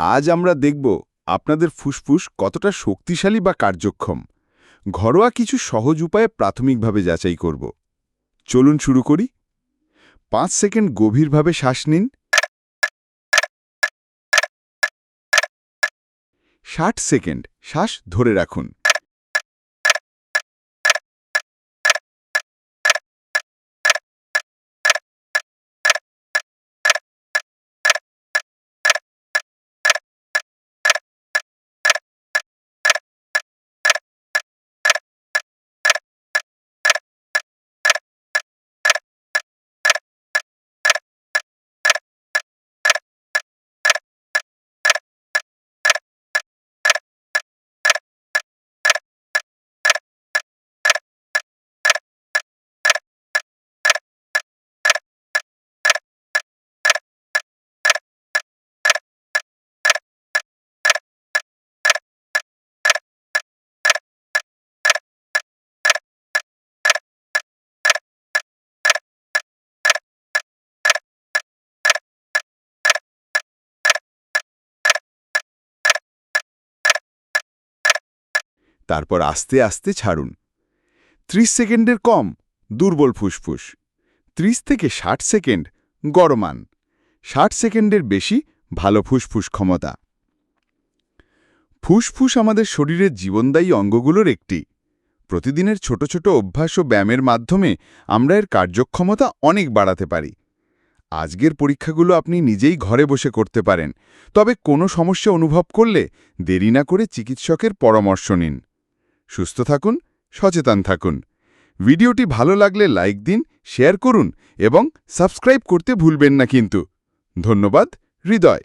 আজ আমরা দেখব আপনাদের ফুসফুস কতটা শক্তিশালী বা কার্যক্ষম। ঘরোয়া কিছু সহজ উপায়ে প্রাথমিকভাবে যাচাই করব। চলুন শুরু করি। পাঁচ সেকেন্ড গভীরভাবে শ্বাস নিন। ষাট সেকেন্ড শ্বাস ধরে রাখুন। তারপর আস্তে আস্তে ছাড়ুন। 30 সেকেন্ডের কম, দুর্বল ফুসফুস। 30 থেকে 60 সেকেন্ড গরমান 60 সেকেন্ডের বেশি, ভালো ফুসফুস ক্ষমতা। ফুসফুস আমাদের শরীরের জীবনদায়ী অঙ্গগুলোর একটি। প্রতিদিনের ছোট ছোট অভ্যাস ও ব্যায়ামের মাধ্যমে আমরা এর কার্যক্ষমতা অনেক বাড়াতে পারি। আজকের পরীক্ষাগুলো আপনি নিজেই ঘরে বসে করতে পারেন। তবে কোনো সমস্যা অনুভব করলে দেরি না করে চিকিৎসকের পরামর্শ নিন। সুস্থ থাকুন, সচেতন থাকুন। ভিডিওটি ভালো লাগলে লাইক দিন, শেয়ার করুন এবং সাবস্ক্রাইব করতে ভুলবেন না কিন্তু। ধন্যবাদ, হৃদয়।